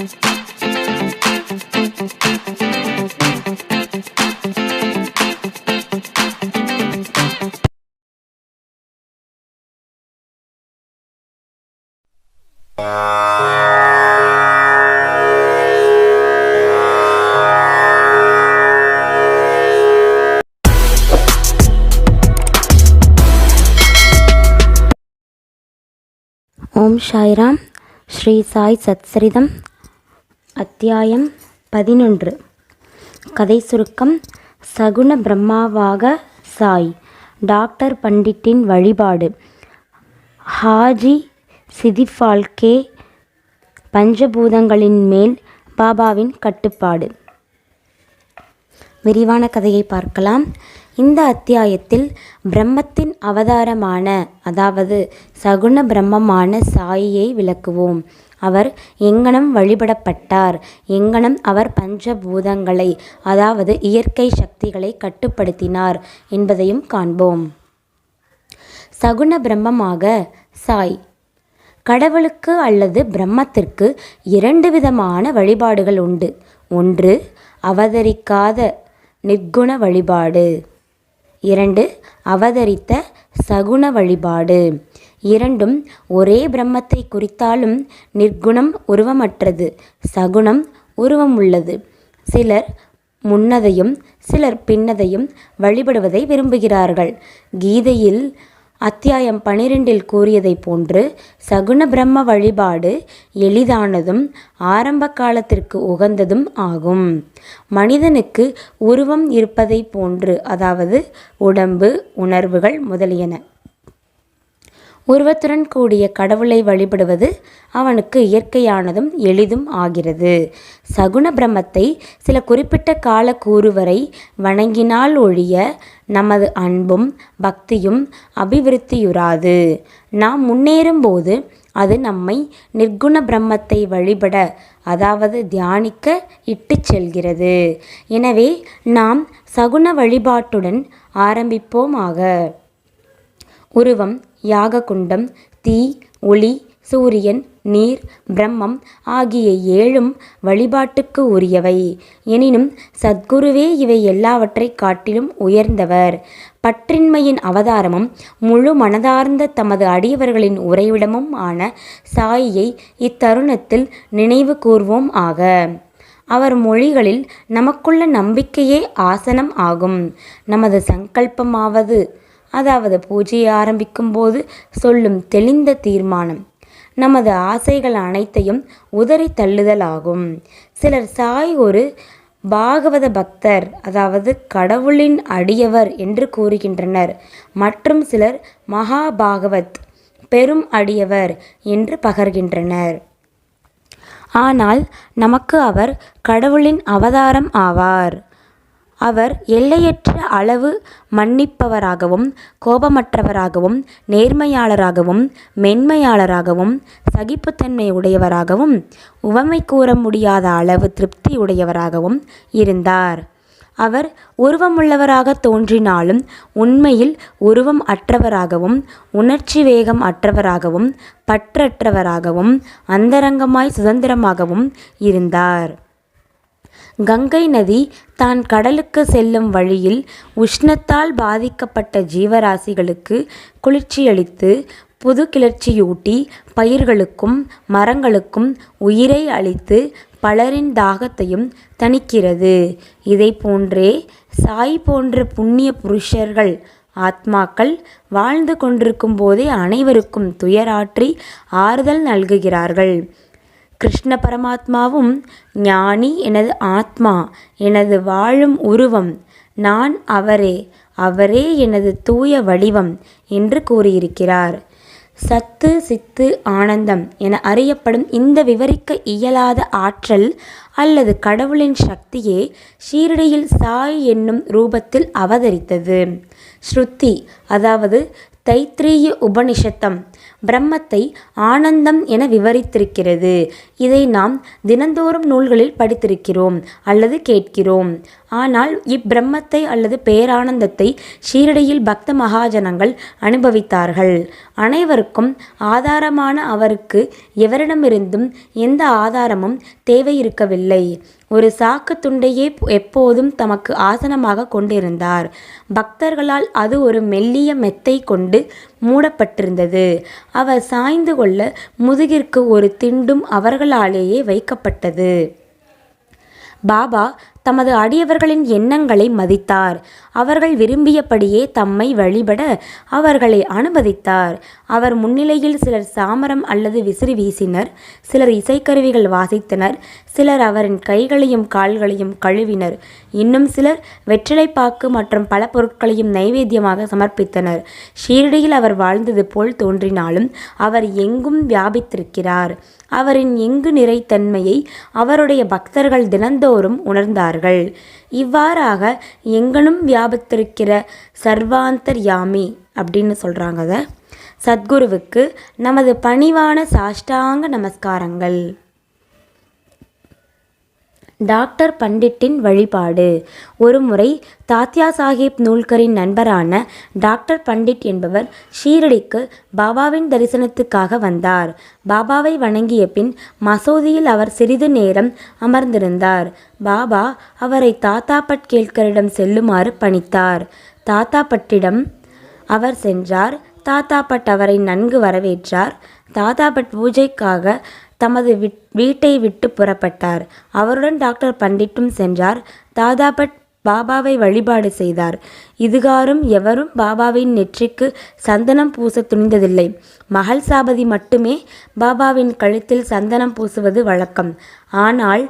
ஓம் சாய்ராம் ஸ்ரீ சாய் சத்சரிதம் அத்தியாயம் பதினொன்று. கதை சுருக்கம் சகுன பிரம்மாவாக சாய். டாக்டர் பண்டிட்டின் வழிபாடு. ஹாஜி சிதிஃபால்கே பஞ்சபூதங்களின் மேல் பாபாவின் கட்டுப்பாடு. விரிவான கதையை பார்க்கலாம். இந்த அத்தியாயத்தில் பிரம்மத்தின் அவதாரமான அதாவது சகுன பிரம்மமான சாயியை விளக்குவோம். அவர் எங்கனம் வழிபடப்பட்டார். எங்கனம் அவர் பஞ்சபூதங்களை அதாவது இயற்கை சக்திகளை கட்டுப்படுத்தினார் என்பதையும் காண்போம். சகுண பிரம்மமாக சாய். கடவுளுக்கு அல்லது பிரம்மத்திற்கு இரண்டு விதமான வழிபாடுகள் உண்டு. ஒன்று அவதரிக்காத நிர்குண வழிபாடு. இரண்டு அவதரித்த சகுண வழிபாடு. இரண்டும் ஒரே பிரம்மத்தை குறித்தாலும் நிர்குணம் உருவமற்றது சகுணம் உருவம் உள்ளது சிலர் முன்னதையும் சிலர் பின்னதையும் வழிபடுவதை விரும்புகிறார்கள். கீதையில் அத்தியாயம் பனிரெண்டில் கூறியதைப் போன்று சகுண பிரம்ம வழிபாடு எளிதானதும் ஆரம்ப காலத்திற்கு உகந்ததும் ஆகும். மனிதனுக்கு உருவம் இருப்பதைப் போன்று அதாவது உடம்பு உணர்வுகள் முதலியன. உருவத்துடன் கூடிய கடவுளை வழிபடுவது அவனுக்கு இயற்கையானதும் எளிதும் ஆகிறது. சகுன பிரம்மத்தை சில குறிப்பிட்ட கால கூறு வரை வணங்கினால் ஒழிய நமது அன்பும் பக்தியும் அபிவிருத்தியுறாது. நாம் முன்னேறும்போது அது நம்மை நிர்குண பிரம்மத்தை வழிபட அதாவது தியானிக்க இட்டு செல்கிறது. எனவே நாம் சகுன வழிபாட்டுடன் ஆரம்பிப்போமாக. உருவம் யாககுண்டம் தீ ஒளி சூரியன் நீர் பிரம்மம் ஆகிய ஏழும் வழிபாட்டுக்கு உரியவை. எனினும் சத்குருவே இவை எல்லாவற்றை காட்டிலும் உயர்ந்தவர். பற்றின்மையின் அவதாரமும் முழு மனதார்ந்த தமது அடியவர்களின் உறைவிடமும் ஆன சாயியை இத்தருணத்தில் நினைவு கூர்வோம் ஆக. அவர் மொழிகளில் நமக்குள்ள நம்பிக்கையே ஆசனம் ஆகும். நமது சங்கல்பமாவது அதாவது பூஜையை ஆரம்பிக்கும் போது சொல்லும் தெளிந்த தீர்மானம். நமது ஆசைகள் அனைத்தையும் உதறி தள்ளுதலாகும் சிலர் சாய் ஒரு பாகவத பக்தர் அதாவது கடவுளின் அடியவர் என்று கூறுகின்றனர். மற்றும் சிலர் மகாபாகவத் பெரும் அடியவர் என்று பகர்கின்றனர். ஆனால் நமக்கு அவர் கடவுளின் அவதாரம் ஆவார். அவர் எல்லையற்ற அளவு மன்னிப்பவராகவும் கோபமற்றவராகவும் நேர்மையாளராகவும் மென்மையாளராகவும் சகிப்புத்தன்மை உடையவராகவும் உவமை கூற முடியாத அளவு திருப்தி உடையவராகவும் இருந்தார். அவர் உருவமுள்ளவராக தோன்றினாலும் உண்மையில் உருவம் அற்றவராகவும் உணர்ச்சி வேகம் அற்றவராகவும் பற்றற்றவராகவும் அந்தரங்கமாய் சுதந்திரமாகவும் இருந்தார். கங்கை நதி தான் கடலுக்கு செல்லும் வழியில் உஷ்ணத்தால் பாதிக்கப்பட்ட ஜீவராசிகளுக்கு குளிர்ச்சியளித்து புது கிளர்ச்சியூட்டி பயிர்களுக்கும் மரங்களுக்கும் உயிரை அளித்து பலரின் தாகத்தையும் தணிக்கிறது. இதை போன்றே சாய் போன்ற புண்ணிய புருஷர்கள் ஆத்மாக்கள் வாழ்ந்து கொண்டிருக்கும் போதே அனைவருக்கும் துயராற்றி ஆறுதல் நல்குகிறார்கள். கிருஷ்ண பரமாத்மாவும் ஞானி எனது ஆத்மா எனது வாழும் உருவம். நான் அவரே அவரே எனது தூய வடிவம் என்று கூறியிருக்கிறார். சத்து சித்து ஆனந்தம் என அறியப்படும் இந்த விவரிக்க இயலாத ஆற்றல் அல்லது கடவுளின் சக்தியே ஷீரடியில் சாய் என்னும் ரூபத்தில் அவதரித்தது. ஸ்ருதி அதாவது தைத்திரீய உபனிஷத்தம். பிரம்மத்தை ஆனந்தம் என விவரித்திருக்கிறது. இதை நாம் தினந்தோறும் நூல்களில் படித்திருக்கிறோம் அல்லது கேட்கிறோம். ஆனால் இப்பிரம்மத்தை அல்லது பேரானந்தத்தை ஷீரடியில் பக்த மகாஜனங்கள் அனுபவித்தார்கள். அனைவருக்கும் ஆதாரமான அவருக்கு எவரிடமிருந்தும் எந்த ஆதாரமும் தேவை இருக்கவில்லை ஒரு சாக்கு துண்டையே எப்போதும் தமக்கு ஆசனமாக கொண்டிருந்தார். பக்தர்களால் அது ஒரு மெல்லிய மெத்தை கொண்டு மூடப்பட்டிருந்தது. அவர் சாய்ந்து கொள்ள முதுகிற்கு ஒரு திண்டும் அவர்களாலேயே வைக்கப்பட்டது. பாபா தமது அடியவர்களின் எண்ணங்களை மதித்தார். அவர்கள் விரும்பியபடியே தம்மை வழிபட அவர்களை அனுமதித்தார். அவர் முன்னிலையில் சிலர் சாமரம் அல்லது விசிறி வீசினர். சிலர் இசைக்கருவிகள் வாசித்தனர். சிலர் அவரின் கைகளையும் கால்களையும் கழுவினர். இன்னும் சிலர் வெற்றிலைப்பாக்கு மற்றும் பல பொருட்களையும் நைவேத்தியமாக சமர்ப்பித்தனர். ஷீரடியில் அவர் வாழ்ந்தது போல் தோன்றினாலும் அவர் எங்கும் வியாபித்திருக்கிறார். அவரின் எங்கு நிறைத்தன்மையை அவருடைய பக்தர்கள் தினந்தோறும் உணர்ந்தார்கள். இவ்வாறாக எங்கனும் வியாபித்திருக்கிற சர்வாந்தர் யாமி அப்படின்னு சொல்கிறாங்க சத்குருவுக்கு நமது பணிவான சாஷ்டாங்க நமஸ்காரங்கள். டாக்டர் பண்டிட்டின் வழிபாடு. ஒருமுறை தாத்யா சாஹிப் நூல்கரின் நண்பரான டாக்டர் பண்டிட் என்பவர் ஷீரடிக்கு பாபாவின் தரிசனத்துக்காக வந்தார். பாபாவை வணங்கிய பின் மசூதியில் அவர் சிறிது நேரம் அமர்ந்திருந்தார். பாபா அவரை தாத்தா பட் கேல்கரிடம் செல்லுமாறு பணித்தார். தாத்தா பட்டிடம் அவர் சென்றார். தாத்தா பட் அவரை நன்கு வரவேற்றார். தாத்தா பட் பூஜைக்காக தமது வீட்டை விட்டு புறப்பட்டார். அவருடன் டாக்டர் பண்டிட்டும் சென்றார். தாதாபட் பாபாவை வழிபாடு செய்தார். இதுகாரும் எவரும் பாபாவின் நெற்றிக்கு சந்தனம் பூச துணிந்ததில்லை. மகள் சாபதி மட்டுமே பாபாவின் கழுத்தில் சந்தனம் பூசுவது வழக்கம். ஆனால்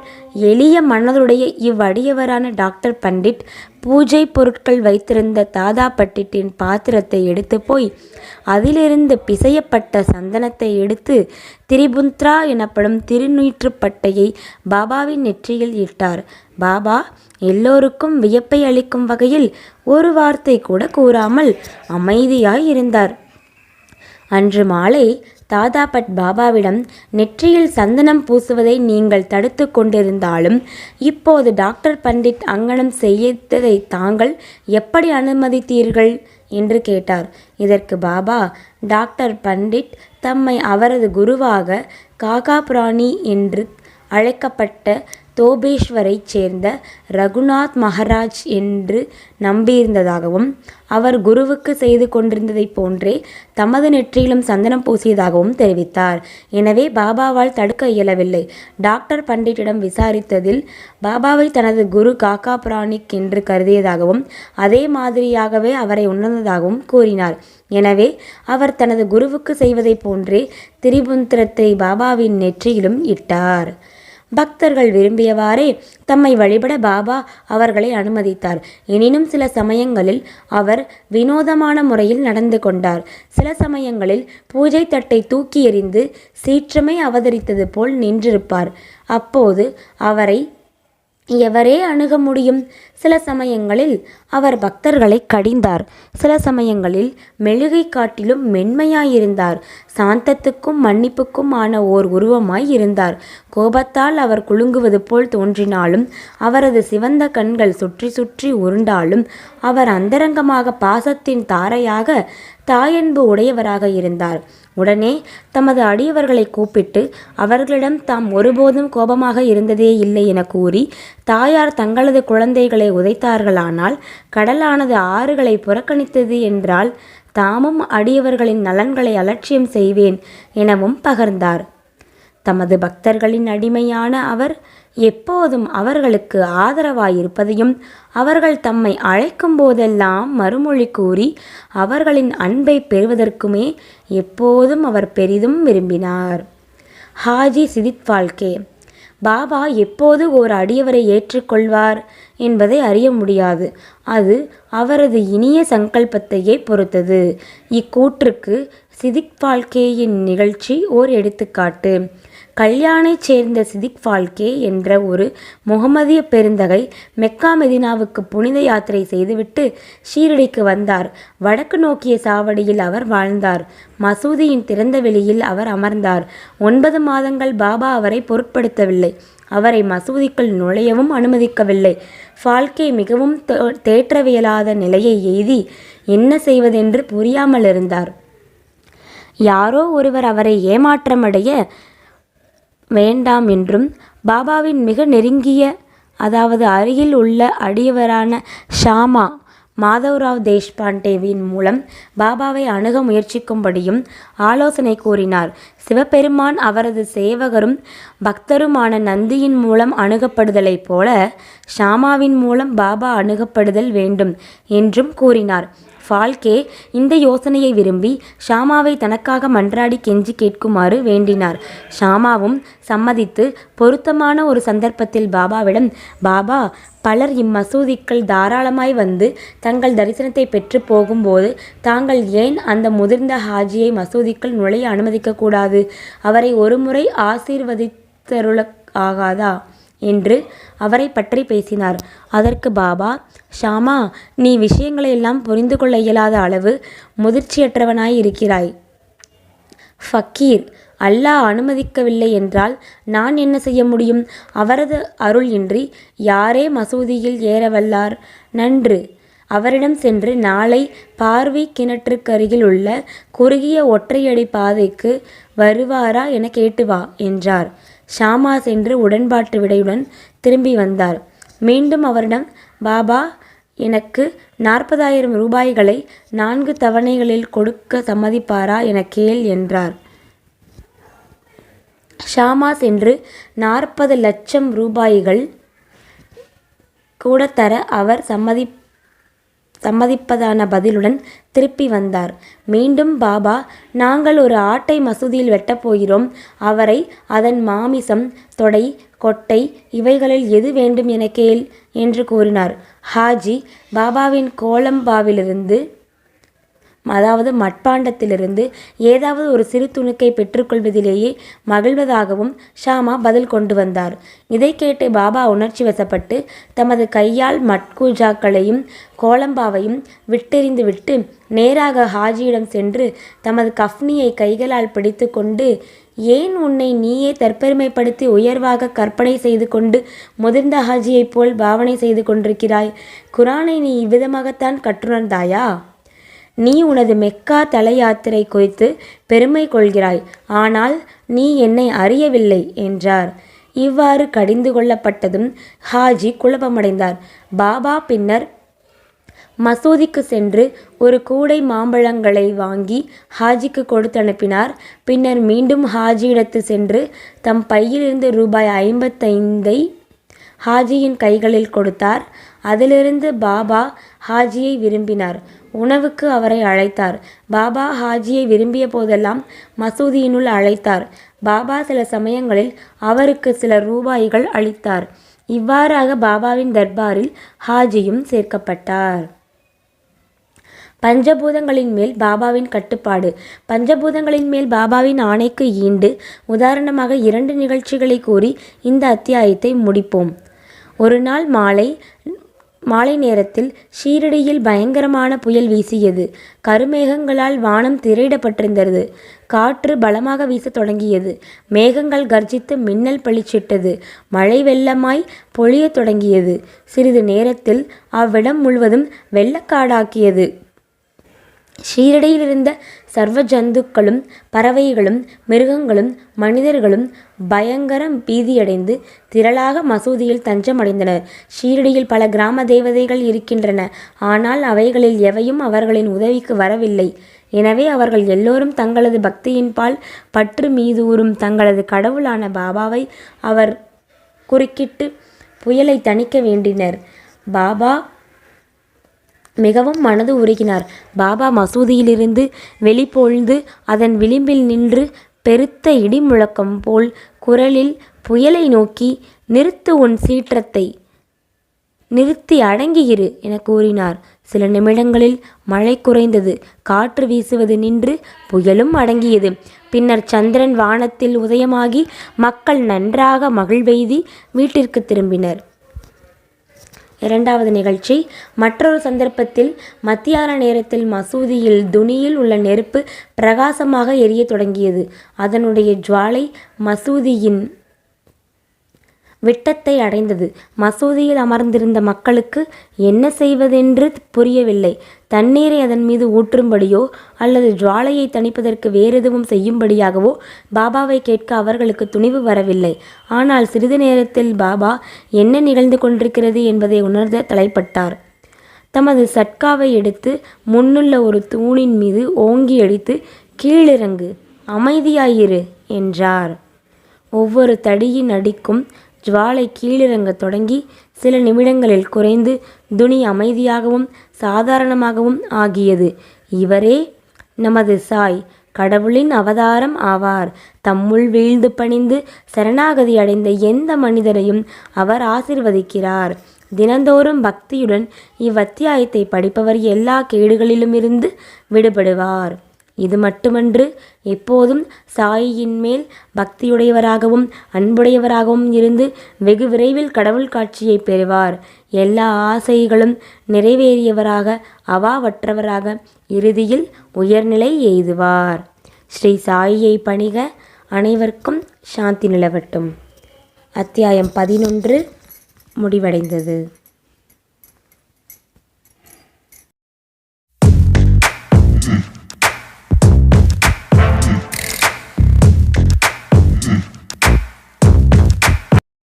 எளிய மனதுடைய இவ்வடியவரான டாக்டர் பண்டிட் பூஜை பொருட்கள் வைத்திருந்த தாதா பட்டிட்டின் பாத்திரத்தை எடுத்து போய் அதிலிருந்து பிசையப்பட்ட சந்தனத்தை எடுத்து திரிபுந்த்ரா எனப்படும் திருநூற்றுப்பட்டையை பாபாவின் நெற்றியில் இட்டார். பாபா எல்லோருக்கும் வியப்பை அளிக்கும் வகையில் ஒரு வார்த்தை கூட கூறாமல் அமைதியாய் இருந்தார். அன்று மாலை தாதாபட் பாபாவிடம் நெற்றியில் சந்தனம் பூசுவதை நீங்கள் தடுத்து கொண்டிருந்தாலும் இப்போது டாக்டர் பண்டிட் அங்கனம் செய்ததை தாங்கள் எப்படி அனுமதித்தீர்கள்? என்று கேட்டார். இதற்கு பாபா டாக்டர் பண்டிட் தம்மை அவரது குருவாக காகா பிராணி என்று அழைக்கப்பட்ட தோபேஷ்வரைச் சேர்ந்த ரகுநாத் மகராஜ் என்று நம்பியிருந்ததாகவும் அவர் குருவுக்கு செய்து கொண்டிருந்ததைப் போன்றே தமது நெற்றியிலும் சந்தனம் பூசியதாகவும் தெரிவித்தார். எனவே பாபாவால் தடுக்க இயலவில்லை. டாக்டர் பண்டிட்டிடம் விசாரித்ததில் பாபாவை தனது குரு காக்கா பிராணிக் என்று கருதியதாகவும் அதே மாதிரியாகவே அவரை உணர்ந்ததாகவும் கூறினார். எனவே அவர் தனது குருவுக்கு செய்வதைப் போன்றே திரிபுந்திரத்தை பாபாவின் நெற்றியிலும் இட்டார். பக்தர்கள் விரும்பியவாறே தம்மை வழிபட பாபா அவர்களை அனுமதித்தார். எனினும் சில சமயங்களில் அவர் வினோதமான முறையில் நடந்து கொண்டார். சில சமயங்களில் பூஜை தட்டை தூக்கி எறிந்து சீற்றமே அவதரித்தது போல் நின்றிருப்பார். அப்போது அவரை எவரே அணுக முடியும்? சில சமயங்களில் அவர் பக்தர்களை கடிந்தார். சில சமயங்களில் மெழுகை காட்டிலும் மென்மையாயிருந்தார். சாந்தத்துக்கும் மன்னிப்புக்கும் ஆன ஓர் உருவமாய் இருந்தார் கோபத்தால் அவர் குலுங்குவது போல் தோன்றினாலும் அவரது சிவந்த கண்கள் சுற்றி சுற்றி உருண்டாலும் அவர் அந்தரங்கமாக பாசத்தின் தாரையாக தாயன்பு உடையவராக இருந்தார். உடனே தமது அடியவர்களை கூப்பிட்டு அவர்களிடம் தாம் ஒருபோதும் கோபமாக இருந்ததே இல்லை என கூறி தாயார் தங்களது குழந்தைகளை உதைத்தார்களானால் கடலானது ஆறுகளை புறக்கணித்தது என்றால் தாமும் அடியவர்களின் நலன்களை அலட்சியம் செய்வேன் எனவும் பகர்ந்தார். தமது பக்தர்களின் அடிமையான அவர் எப்போதும் அவர்களுக்கு ஆதரவாயிருப்பதையும் அவர்கள் தம்மை அழைக்கும் போதெல்லாம் மறுமொழி கூறி அவர்களின் அன்பை பெறுவதற்குமே எப்போதும் அவர் பெரிதும் விரும்பினார். ஹாஜி சிதித் வாழ்க்கே. பாபா எப்போது ஓர் அடியவரை ஏற்றுக்கொள்வார் என்பதை அறிய முடியாது. அது அவரது இனிய சங்கல்பத்தையே பொறுத்தது. இக்கூற்றுக்கு சிதிக் வாழ்க்கையின் நிகழ்ச்சி ஓர் எடுத்துக்காட்டு. கல்யாணைச் சேர்ந்த சிதிக் ஃபால்கே என்ற ஒரு முகமதிய பெருந்தகை மெக்கா மெதினாவுக்கு புனித யாத்திரை செய்துவிட்டு ஷீரடிக்கு வந்தார். வடக்கு நோக்கிய சாவடியில் அவர் வாழ்ந்தார். மசூதியின் திறந்த வெளியில் அவர் அமர்ந்தார். ஒன்பது மாதங்கள் பாபா அவரை பொருட்படுத்தவில்லை. அவரை மசூதிக்குள் நுழையவும் அனுமதிக்கவில்லை. ஃபால்கே மிகவும் தேற்றவியலாத நிலையை எய்தி என்ன செய்வதென்று புரியாமல் இருந்தார் யாரோ ஒருவர் அவரை ஏமாற்றமடைய வேண்டாம் என்றும் பாபாவின் மிக நெருங்கிய அதாவது அருகில் உள்ள அடியவரான ஷாமா மாதவ்ராவ் தேஷ்பாண்டேவின் மூலம் பாபாவை அணுக முயற்சிக்கும்படியும் ஆலோசனை கூறினார். சிவபெருமான் அவரது சேவகரும் பக்தருமான நந்தியின் மூலம் அணுகப்படுதலைப் போல ஷாமாவின் மூலம் பாபா அணுகப்படுதல் வேண்டும் என்றும் கூறினார். ஃபால்கே இந்த யோசனையை விரும்பி ஷாமாவை தனக்காக மன்றாடி கெஞ்சி கேட்குமாறு வேண்டினார். ஷாமாவும் சம்மதித்து பொருத்தமான ஒரு சந்தர்ப்பத்தில் பாபாவிடம் பாபா பலர் இம்மசூதிக்குள் தாராளமாய் வந்து தங்கள் தரிசனத்தை பெற்று போகும்போது தாங்கள் ஏன் அந்த முதிர்ந்த ஹாஜியை மசூதிக்குள் நுழைய அனுமதிக்கக்கூடாது அவரை ஒருமுறை ஆசீர்வதித்தருள ஆகாதா? என்று அவரை பற்றி பேசினார். அதற்கு பாபா ஷாமா நீ விஷயங்களை எல்லாம் புரிந்து கொள்ள இயலாத அளவு முதிர்ச்சியற்றவனாய் இருக்கிறாய். ஃபக்கீர் அல்லாஹ் அனுமதிக்கவில்லை என்றால் நான் என்ன செய்ய முடியும்? அவரது அருள் இன்றி யாரே மசூதியில் ஏறவல்லார்? நன்று. அவரிடம் சென்று நாளை பார்வை கிணற்றுக்கருகில் உள்ள குறுகிய ஒற்றையடி பாதைக்கு வருவாரா என கேட்டு வா என்றார். ஷாமா சென்று உடன்பாட்டு விடையுடன் திரும்பி வந்தார். மீண்டும் அவரிடம் பாபா எனக்கு நாற்பதாயிரம் ரூபாய்களை நான்கு தவணைகளில் கொடுக்க சம்மதிப்பாரா என கேள் என்றார். ஷாமா சென்று நாற்பது லட்சம் ரூபாய்கள் கூட தர அவர் சம்மதி சம்மதிப்பதான பதிலுடன் திருப்பி வந்தார். மீண்டும் பாபா நாங்கள் ஒரு ஆட்டை மசூதியில் வெட்டப் போகிறோம். அவரை அதன் மாமிசம் தொடை கொட்டை இவைகளில் எது வேண்டும் என கேள் என்று கூறினார். ஹாஜி பாபாவின் கோலம்பாவிலிருந்து அதாவது மட்பாண்டத்திலிருந்து ஏதாவது ஒரு சிறு துணுக்கை பெற்றுக்கொள்வதிலேயே மகிழ்வதாகவும் ஷாமா பதில் கொண்டு வந்தார். இதை கேட்டு பாபா உணர்ச்சி வசப்பட்டு தமது கையால் மட்கூஜாக்களையும் கோலம்பாவையும் விட்டெறிந்துவிட்டு நேராக ஹாஜியிடம் சென்று தமது கஃப்னியை கைகளால் பிடித்துக்கொண்டு ஏன் உன்னை நீயே தற்பெருமைப்படுத்தி உயர்வாக கற்பனை செய்து கொண்டு முதிர்ந்த ஹாஜியைப் போல் பாவனை செய்து கொண்டிருக்கிறாய்? குரானை நீ இவ்விதமாகத்தான் கற்றுணர்ந்தாயா? நீ உனது மெக்கா தல யாத்திரை குறித்து பெருமை கொள்கிறாய். ஆனால் நீ என்னை அறியவில்லை என்றார். இவ்வாறு கடிந்து கொள்ளப்பட்டதும் ஹாஜி குழப்பமடைந்தார். பாபா பின்னர் மசூதிக்கு சென்று ஒரு கூடை மாம்பழங்களை வாங்கி ஹாஜிக்கு கொடுத்து அனுப்பினார் பின்னர் மீண்டும் ஹாஜியிடத்து சென்று தம் பையிலிருந்து ரூபாய் ஐம்பத்தைந்தை ஹாஜியின் கைகளில் கொடுத்தார். அதிலிருந்து பாபா ஹாஜியை விரும்பினார். உணவுக்கு அவரை அழைத்தார். பாபா ஹாஜியை விரும்பிய போதெல்லாம் மசூதியினுள் அழைத்தார். பாபா சில சமயங்களில் அவருக்கு சில ரூபாய்கள் அளித்தார். இவ்வாறாக பாபாவின் தர்பாரில் ஹாஜியும் சேர்க்கப்பட்டார். பஞ்சபூதங்களின் மேல் பாபாவின் கட்டுப்பாடு. பஞ்சபூதங்களின் மேல் பாபாவின் ஆணைக்கு ஈண்டு உதாரணமாக இரண்டு நிகழ்ச்சிகளை கூறி இந்த அத்தியாயத்தை முடிப்போம். ஒரு நாள் மாலை மாலை நேரத்தில் ஷீரடியில் பயங்கரமான புயல் வீசியது. கருமேகங்களால் வானம் திரையிடப்பட்டிருந்தது. காற்று பலமாக வீசத் தொடங்கியது. மேகங்கள் கர்ஜித்து மின்னல் பளிச்சிட்டது. மழை வெள்ளமாய் பொழியத் தொடங்கியது. சிறிது நேரத்தில் அவ்விடம் முழுவதும் வெள்ளக்காடாக்கியது. ஷீரடியில் இருந்த சர்வ ஜந்துக்களும் பறவைகளும் மிருகங்களும் மனிதர்களும் பயங்கர பீதியடைந்து திரளாக மசூதியில் தஞ்சமடைந்தனர். ஷீரடியில் பல கிராம தேவதைகள் இருக்கின்றன. ஆனால் அவைகளில் எவையும் அவர்களின் உதவிக்கு வரவில்லை. எனவே அவர்கள் எல்லோரும் தங்களது பக்தியின்பால் பற்று மீதூறும் தங்களது கடவுளான பாபாவை அவர் குறுக்கிட்டு புயலை தணிக்க வேண்டினர். பாபா மிகவும் மனது உருகினார். பாபா மசூதியிலிருந்து வெளிப்போழ்ந்து அதன் விளிம்பில் நின்று பெருத்த இடி முழக்கம் போல் குரலில் புயலை நோக்கி நிறுத்து உன் சீற்றத்தை நிறுத்தி அடங்கியிரு என கூறினார். சில நிமிடங்களில் மழை குறைந்தது. காற்று வீசுவது நின்று புயலும் அடங்கியது. பின்னர் சந்திரன் வானத்தில் உதயமாகி மக்கள் நன்றாக மகிழ்வெய்தி வீட்டிற்கு திரும்பினர். இரண்டாவது நிகழ்ச்சி. மற்றொரு சந்தர்ப்பத்தில் மத்தியான நேரத்தில் மசூதியில் துனியில் உள்ள நெருப்பு பிரகாசமாக எரிய தொடங்கியது. அதனுடைய ஜுவாலை மசூதியின் விட்டத்தை அடைந்தது. மசூதியில் அமர்ந்திருந்த மக்களுக்கு என்ன செய்வதென்று புரியவில்லை. தண்ணீரை அதன் மீது ஊற்றும்படியோ அல்லது ஜுவாலையை தணிப்பதற்கு வேறெதுவும் செய்யும்படியாகவோ பாபாவை கேட்க அவர்களுக்கு துணிவு வரவில்லை. ஆனால் சிறிது நேரத்தில் பாபா என்ன நிகழ்ந்து கொண்டிருக்கிறது? என்பதை உணர்ந்த தலைப்பட்டார். தமது சட்காவை எடுத்து முன்னுள்ள ஒரு தூணின் மீது ஓங்கி அடித்து கீழிறங்கு அமைதியாயிரு என்றார். ஒவ்வொரு தடியின் அடிக்கும் ஜுவாலை கீழிறங்க தொடங்கி சில நிமிடங்களில் குறைந்து துணி அமைதியாகவும் சாதாரணமாகவும் ஆகியது. இவரே நமது சாய். கடவுளின் அவதாரம் ஆவார். தம்முள் வீழ்ந்து பணிந்து சரணாகதி அடைந்த எந்த மனிதரையும் அவர் ஆசிர்வதிக்கிறார். தினந்தோறும் பக்தியுடன் இவ்வத்தியாயத்தை படிப்பவர் எல்லா கேடுகளிலுமிருந்து விடுபடுவார். இது மட்டுமன்று எப்போதும் சாயியின் மேல் பக்தியுடையவராகவும் அன்புடையவராகவும் இருந்து வெகு விரைவில் கடவுள் காட்சியை பெறுவார். எல்லா ஆசைகளும் நிறைவேறியவராக அவாவற்றவராக இறுதியில் உயர்நிலை எய்துவார். ஸ்ரீ சாயியை பணிக அனைவருக்கும் சாந்தி நிலவட்டும். அத்தியாயம் பதினொன்று முடிவடைந்தது.